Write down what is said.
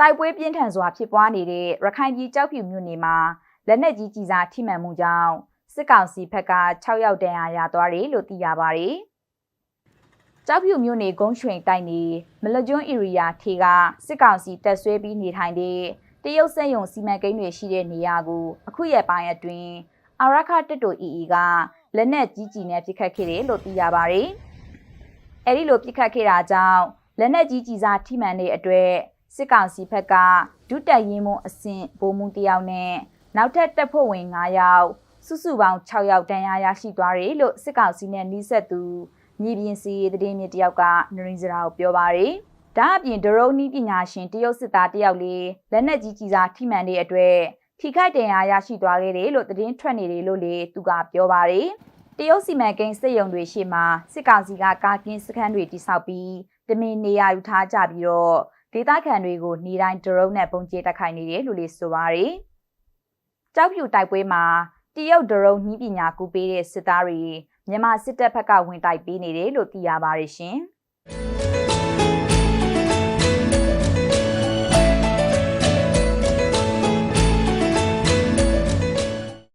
တိုက်ပွဲပြင်းထန်စွာဖြစ်ပွားနေတဲ့ရခိုင်ပြည်ကြောက်ဖြူမြို့နယ်မှာလက်နက်ကြီးကြီးစားထိမှန်မှုကြောင့်စစ်ကောင်စီဘက်က6ယောက်တန်းအားရသွားတယ်လို့သိရပါတယ်။ကြောက်ဖြူမြို့နယ်ဂုံးရွှင်တိုက်နေမလကျွန်းဧရိယာထေကစစ်ကောင်စီတပ်ဆွဲပြီးနေထိုင်တဲ့တရုတ်စက်ယုံစီမံကိန်းတွေရှိတဲ့နေရာကိုအခုရက်ပိုင်းအတွင်းအာရခတက်တိုအီအီကလက်နက်ကြီးကြီးနဲ့ပစ်ခတ်ခဲ့တယ်လို့သိရပါတယ်။အဲဒီလိုပစ်ခတ်ခဲ့တာကြောင့်လက်နက်ကြီးကြီးစားထိမှန်တဲ့အတွက် စစ်ကောင်စီဘက်ကဒုတက်ရင်မွန်အဆင့်ဗိုလ်မှူးတယောက်နဲ့နောက်ထပ်တပ်ဖွဲ့ဝင်9ယောက်စုစုပေါင်း6ယောက်တန်းရာရရှိသွားတယ်လို့စစ်ကောင်စီနဲ့နှိဆက်သူမြေပြင်စီရေးသတင်းမြစ်တယောက်ကနရင်းစရာကိုပြောပါတယ်။ဒါအပြင်ဒရုန်းနီးပညာရှင်တရုတ်စစ်သားတယောက်လေးလက်နက်ကြီးကြီးစားထိမှန်တဲ့အတွက်ထိခိုက်ဒဏ်ရာရရှိသွားခဲ့တယ်လို့သတင်းထွက်နေတယ်လို့လေသူကပြောပါတယ်။တရုတ်စီမံကိန်းစစ်ရုံတွေရှေ့မှာစစ်ကောင်စီကကာကင်းစခန်းတွေတိစောက်ပြီးတမင်နေရာယူထားကြပြီးတော့ ဒေသခံတွေကိုနေတိုင်းဒရုန်းနဲ့ပုံကျဲတိုက်ခိုက်နေတယ်လို့လေဆိုပါတယ်။ကြောက်ဖြူတိုက်ပွဲမှာတရုတ်ဒရုန်းနှီးပညာကူပေးတဲ့စစ်သားတွေမြန်မာစစ်တပ်ဘက်ကဝင်တိုက်ပေးနေတယ်လို့သိရပါတယ်ရှင်။